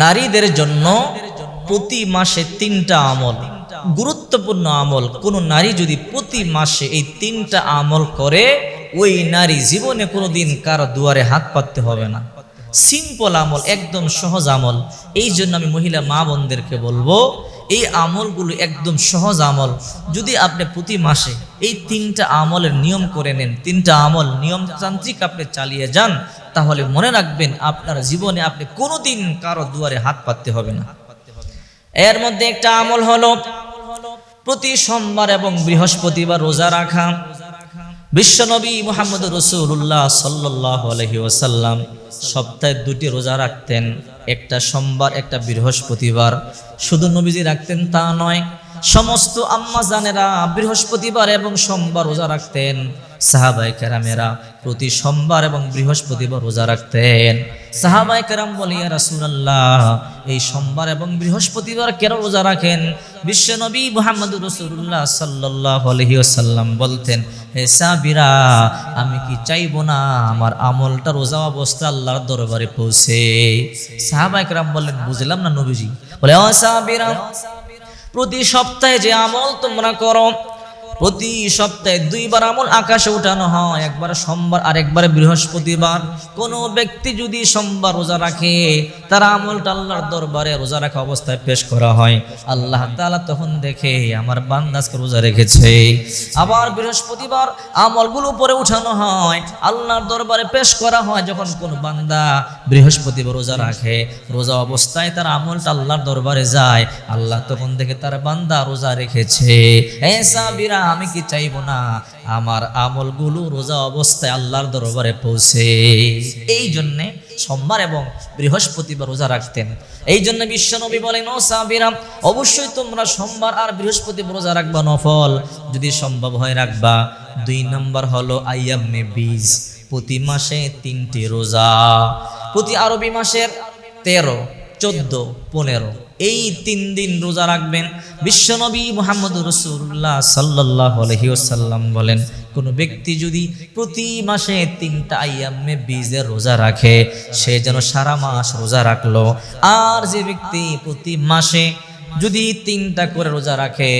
নারীদের জন্য প্রতি মাসে তিনটা আমল। গুরুত্বপূর্ণ আমল। কোন নারী যদি প্রতি মাসে এই তিনটা আমল করে, ওই নারী জীবনে কোনো দিন কার দুয়ারে হাত পাততে হবে না। সিম্পল আমল, একদম সহজ আমল। এই জন্য আমি মহিলা মা বোনদেরকে বলব এই আমলগুলো একদম সহজ আমল। যদি আপনি প্রতি মাসে এই তিনটা আমলের নিয়ম করে নেন, তিনটা আমল নিয়মতান্ত্রিক আপনি চালিয়ে যান, তাহলে মনে রাখবেন আপনার জীবনে আপনি কোনোদিন কারও দুয়ারে হাত পাততে হবে না। এর মধ্যে একটা আমল হলো প্রতি সোমবার এবং বৃহস্পতিবার রোজা রাখা। বিশ্বনবী মোহাম্মদ রসুল্লাহ সাল্লাহ আলহি ওসাল্লাম সপ্তাহে দুটি রোজা রাখতেন। একটা সোমবার একটা বৃহস্পতিবার। শুধু নবীজি রাখতেন তা নয় সমস্ত আম্মা জানেরা বৃহস্পতিবার এবং সোমবার রোজা রাখতেন। সাহাবাই কেরামেরা প্রতি সোমবার এবং বৃহস্পতিবার রোজা রাখতেন। সাহাবাই কেরাম বলিয়া রাসুলাল্লাহ, এই সোমবার এবং বৃহস্পতিবার কেন রোজা রাখেন? বিশ্বনবী মোহাম্মদ রসুল্লাহ সাল্লাহ আলহিউসাল্লাম বলতেন, হে সাবিরা আমি কি চাইব না? আমার আমলটা রোজা অবস্থা আল্লাহর দরবারে পৌঁছে। সাহাবাই কেরাম বললেন, বুঝলাম না নবীজি। বলে সাবিরা প্রতি সপ্তাহে যে আমল তোমরা করো প্রতি সপ্তাহে দুইবার আমল আকাশে উঠানো হয়, একবার সোমবার আর একবার বৃহস্পতিবার। কোন ব্যক্তি যদি সোমবার রোজা রাখে, তার আমলটা আল্লাহর দরবারে রোজা রাখা অবস্থায় পেশ করা হয়। আল্লাহ তাআলা তখন দেখে, আমার বান্দাজকে রোজা রেখেছে। আবার বৃহস্পতিবার আমলগুলো উপরে উঠানো হয়, আল্লাহর দরবারে পেশ করা হয়, যখন কোন বান্দা বৃহস্পতিবার রোজা রাখে, রোজা অবস্থায় তার আমলটা আল্লাহর দরবারে যায়। আল্লাহ তখন দেখে, তার বান্দা রোজা রেখেছে। এসা বিরা আমি কি চাইব না? আমার আমলগুলো রোজা অবস্থায় আল্লাহর দরবারে পৌঁছে। এই জন্যে সোমবার এবং বৃহস্পতিবার রোজা রাখতেন। এই জন্য বিশ্বনবী বলেন অবশ্যই তোমরা সোমবার আর বৃহস্পতিবার রোজা রাখবা নফল। যদি সম্ভব হয় রাখবা। দুই নম্বর হলো আইয়ামে বীজ। প্রতি মাসে তিনটি রোজা। প্রতি আরবি মাসের তেরো, চোদ্দ, পনেরো। এই তিন দিন রোজা রাখবেন। বিশ্বনবী মোহাম্মদ রসুল্লাহ সাল্লাহ আলহিউসাল্লাম বলেন, কোনো ব্যক্তি যদি প্রতি মাসে তিনটা আইয়ামে বীজের রোজা রাখে, সে যেন সারা মাস রোজা রাখল। আর যে ব্যক্তি প্রতি মাসে যদি তিনটা করে রোজা রাখে,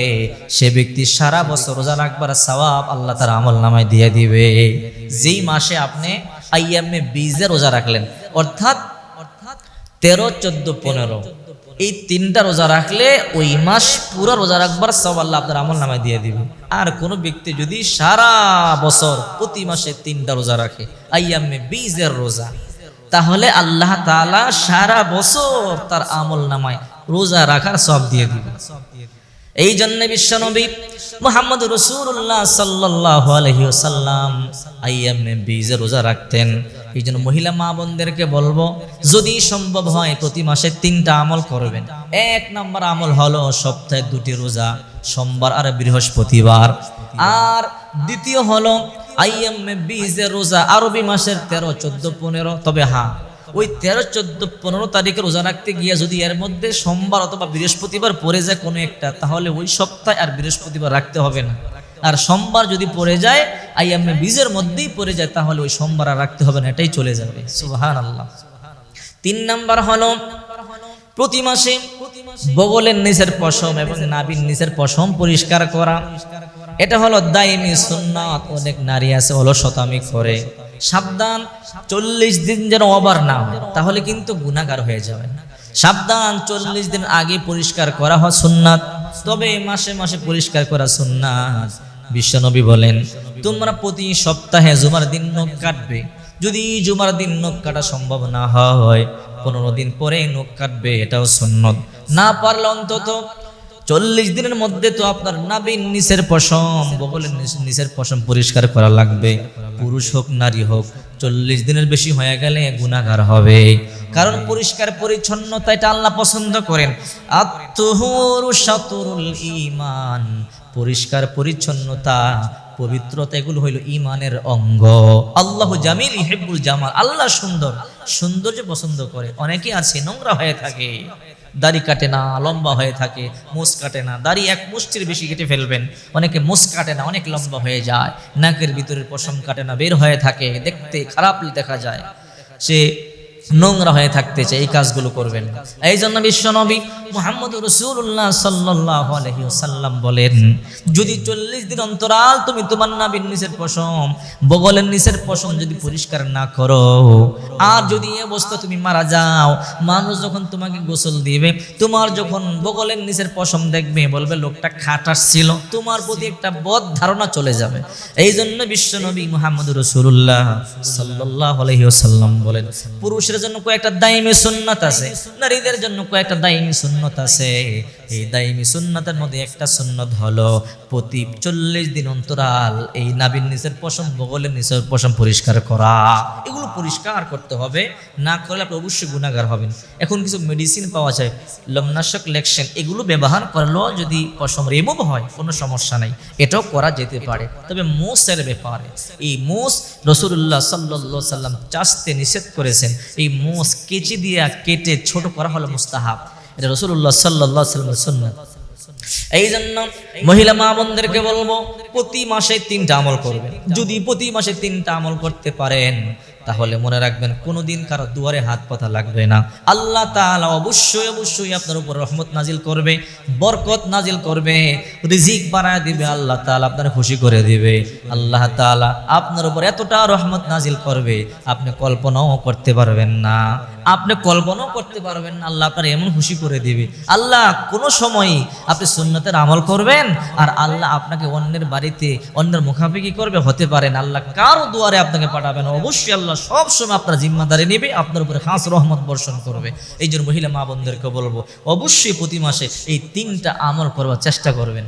সে ব্যক্তি সারা বছর রোজা রাখবার সওয়াব আল্লাহ তার আমল নামায় দিয়ে দিবে। যেই মাসে আপনি আইয়ামে বীজে রোজা রাখলেন অর্থাৎ অর্থাৎ তেরো, চোদ্দ, পনেরো। এই তিনটা রোজা রাখলে ওই মাস পুরো রোজা রাখবার সব আল্লাহ আপনার আমল নামায় দিয়ে দিবে। আর কোনো ব্যক্তি যদি সারা বছর প্রতি মাসে তিনটা রোজা রাখে আইয়ামে বীজের রোজা, তাহলে আল্লাহ তাআলা সারা বছর তার আমল নামায় রোজা রাখার সব দিয়ে দিবে। এই জন্য বিশ্বনবী মোহাম্মদ রসুল্লাহ সাল্লাহ আলহিসাল্লাম আইয়ামে বীজে রোজা রাখতেন। এই জন্য মহিলা মা বোনদেরকে বলব, যদি সম্ভব হয় প্রতি মাসে তিনটা আমল করবেন। এক নম্বর আমল হলো সপ্তাহে দুটি রোজা, সোমবার আর বৃহস্পতিবার। আর দ্বিতীয় হলো রোজা, আরবি মাসের তেরো, চোদ্দ, পনেরো। তবে হ্যাঁ ওই তেরো, চোদ্দ, পনেরো তারিখে রোজা রাখতে গিয়ে যদি এর মধ্যে সোমবার অথবা বৃহস্পতিবার পড়ে যায় কোনো একটা, তাহলে ওই সপ্তাহে আর বৃহস্পতিবার রাখতে হবে না। আর সোমবার যদি পড়ে যায় আইয়ামে বীজের মধ্যেই পড়ে যায়, তাহলে ওই সোমবার আর রাখতে হবে না, এটাই চলে যাবে। সুবাহান আল্লাহ তিন নাম্বার হলো, প্রতি মাসে বগলের নিচের পশম এবং নাবির নিচের পশম পরিষ্কার করা। এটা হলো দাইমি সুন্নাত, অনেক নারী আছে, অলসতামি করে। সাবধান, চল্লিশ দিন যেন অবার না হয়, তাহলে কিন্তু গুণাগার হয়ে যাবে। সাবধান, চল্লিশ দিন আগে পরিষ্কার করা হয় সুন্নাত, তবে মাসে মাসে পরিষ্কার করা সুন্নাত। বিশ্বনবী বলেন, তোমরা প্রতি সপ্তাহে জুমার দিন নখ কাটবে। যদি জুমার দিন নখ কাটা সম্ভব না হয়, পনেরো দিন পরে নখ কাটবে, এটাও সুন্নত। না পারলে অন্তত চল্লিশ দিনের মধ্যে তো আপনার নাবিন নিচের পশম, বগলের নিচের পশম পরিষ্কার করা লাগবে। পুরুষ হোক, নারী হোক, চল্লিশ দিনের বেশি হয়ে গেলে গুণাগার হবে। কারণ পরিষ্কার পরিচ্ছন্নতা, এটা আল্লাহ পছন্দ করেন। আত্মহুরু সাতুরুল ইমান পরিষ্কার পরিচ্ছন্নতা, পবিত্রতা, এগুলো হইল ইমানের অঙ্গ। আল্লাহ জামিল ইহেবুল জামাল, আল্লাহ সুন্দর। সৌন্দর্য পছন্দ করে। অনেকে আছে, নোংরা হয়ে থাকে, দাড়ি কাটে না, লম্বা হয়ে থাকে মুস কাটে না, দাড়ি এক মুষ্টির বেশি কেটে ফেলবেন। অনেকে মুস কাটে না, অনেক লম্বা হয়ে যায়, নাকের ভিতরের পশম কাটে না, বের হয়ে থাকে, দেখতে খারাপ দেখা যায়। সে নোংরা হয়ে থাকতে চাই এই কাজগুলো করবেন এই জন্য বিশ্বনবী মোহাম্মদ রসুল্লাহ সাল্লাহ আলহিসাল্লাম বলেন, যদি চল্লিশ দিন অন্তরাল তুমি তোমার নাবির নিচের পশম, বগলের নিচের পশম যদি পরিষ্কার না করো, আর যদি এ অবস্থা তুমি মারা যাও, মানুষ যখন তোমাকে গোসল দিবে, তোমার যখন বগলের নিচের পশম দেখবে, বলবে, লোকটা খাটাস ছিল তোমার প্রতি একটা বদ ধারণা চলে যাবে। এই জন্য বিশ্বনবী মোহাম্মদ রসুল্লাহ সাল্লাহ আলহিসাল্লাম বলেন, পুরুষের জন্য কয়েকটা দায়ী সুন্নত আছে। নারীদের জন্য কয়েকটা দায়ী সুন্নত আছে। এই দাইমি সুন্নতের মধ্যে একটা সুন্নত হলো প্রতি চল্লিশ দিন অন্তরাল এই নাবির নিচের পশম, বগলের নিচের পশম পরিষ্কার করা। এগুলো পরিষ্কার করতে হবে, না করলে আপনি অবশ্যই গুণাগার হবেন। এখন কিছু মেডিসিন পাওয়া যায় লমনাশক লেকশন, এগুলো ব্যবহার করলেও যদি পশম রিমুভ হয়, কোনো সমস্যা নাই। এটাও করা যেতে পারে। তবে মোষের ব্যাপারে, এই মোষ রসুল্লাহ সাল্লা সাল্লাম চাষতে নিষেধ করেছেন, এই মোষ কেচি দিয়ে কেটে ছোট করা হলো মুস্তাহাব। এটা রসুল্লাহ সাল্লাহ সুন্নাত। এই জন্য মহিলা মা বোনদেরকে বলব, প্রতি মাসে তিনটা আমল করবেন। যদি প্রতি মাসে তিনটা আমল করতে পারেন, তাহলে মনে রাখবেন কোনোদিন কারও দুয়ারে হাত পাতা লাগবে না। আল্লাহ তাআলা অবশ্যই অবশ্যই আপনার উপর রহমত নাজিল করবে, বরকত নাজিল করবে, রিজিক বাড়ায় দিবে, আল্লাহ তাআলা আপনার খুশি করে দিবে। আল্লাহ তাআলা আপনার উপর এতটা রহমত নাজিল করবে, আপনি কল্পনাও করতে পারবেন না। আপনি কল্পনাও করতে পারবেন না, আল্লাহ আপনার এমন খুশি করে দেবে। আল্লাহ কোনো সময়ই আপনি সুন্নতের আমল করবেন আর আল্লাহ আপনাকে অন্যের বাড়িতে, অন্যের মুখাপেক্ষি করবে, হতে পারেন আল্লাহ কারও দুয়ারে আপনাকে পাঠাবেন অবশ্যই আল্লাহ সব সময় আপনার জিম্মাদারি নেবে, আপনার উপরে খাস রহমত বর্ষণ করবে। এই জন্য মহিলা মা বোনদেরকে বলব, অবশ্যই প্রতি মাসে এই তিনটা আমল করবার চেষ্টা করবেন।